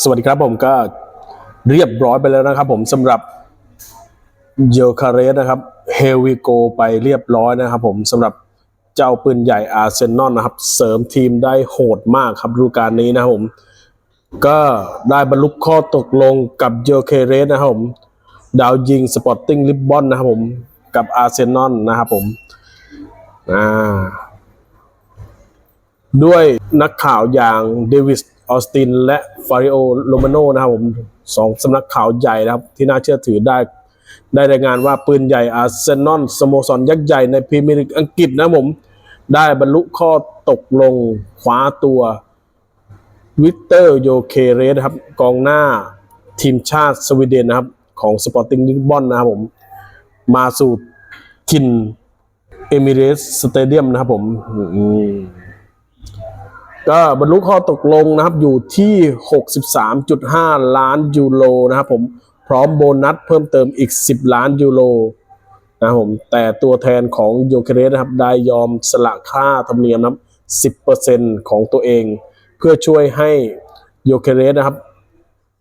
สวัสดีครับผมก็เรียบร้อยไปแล้วนะครับผมสำหรับโยคาเรสนะครับเฮวิโกไปเรียบร้อยนะครับผมสำหรับเจ้าปืนใหญ่อาร์เซนอลนะครับ เสริมทีมได้โหดมากครับฤดูกาลนี้นะครับผม ก็ได้บรรลุข้อตกลงกับโยเคเรสนะครับผมดาวยิงสปอร์ติ้งลิบบอนนะครับผมกับอาร์เซนอลนะครับผมอ่าด้วยนักข่าวอย่างเดวิส ออสตินและฟาริโอโรมาโนนะครับผมสองสำนักข่าวใหญ่นะครับที่น่าเชื่อถือได้ ได้รายงานว่าปืนใหญ่อาร์เซนอลสโมสรยักษ์ใหญ่ในพรีเมียร์ลีกอังกฤษนะผม ได้บรรลุข้อตกลงคว้าตัววิกเตอร์โยเคเรสครับกองหน้าทีมชาติสวีเดนนะครับ ของสปอร์ติ้งลิสบอนนะครับผม มาสู่ถิ่นเอมิเรสสเตเดียมนะครับผม ก็บรรลุข้อตกลงนะครับอยู่ที่ 63.5 ล้านยูโรนะครับผมพร้อมโบนัสเพิ่มเติมอีก 10 ล้านยูโรนะครับผมแต่ตัวแทนของโยเคเรสนะครับได้ยอมสละค่าธรรมเนียมนะครับ 10%ของตัวเอง เพื่อช่วยให้โยเคเรสนะครับ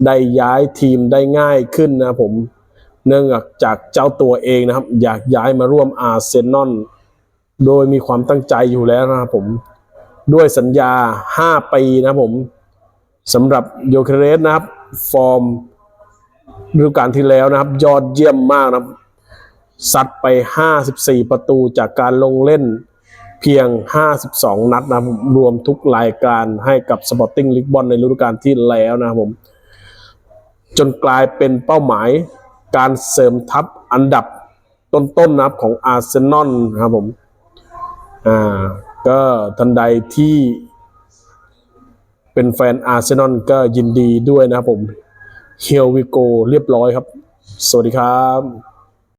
ได้ย้ายทีมได้ง่ายขึ้นนะครับผมเนื่องจากเจ้าตัวเองนะครับ อยากย้ายมาร่วมอาร์เซนอลโดยมีความตั้งใจอยู่แล้วนะครับผม ด้วยสัญญา 5 ปีนะผมสำหรับโยเคเรสนะครับ ฟอร์มฤดูกาลที่แล้วนะครับ ยอดเยี่ยมมากนะครับซัดไป 54 ประตูจากการลงเล่นเพียง 52 นัดนะครับรวมทุกรายการให้กับสปอร์ติ้งลิกบอลในฤดูกาลที่แล้วนะครับผม จนกลายเป็นเป้าหมายการเสริมทัพอันดับต้นๆนะครับของอาร์เซนอลนะครับผม อ่า ก็ทันใดที่เป็นแฟนอาร์เซนอลก็ยินดีด้วยนะครับผมเฮียวิโกเรียบร้อยครับ สวัสดีครับ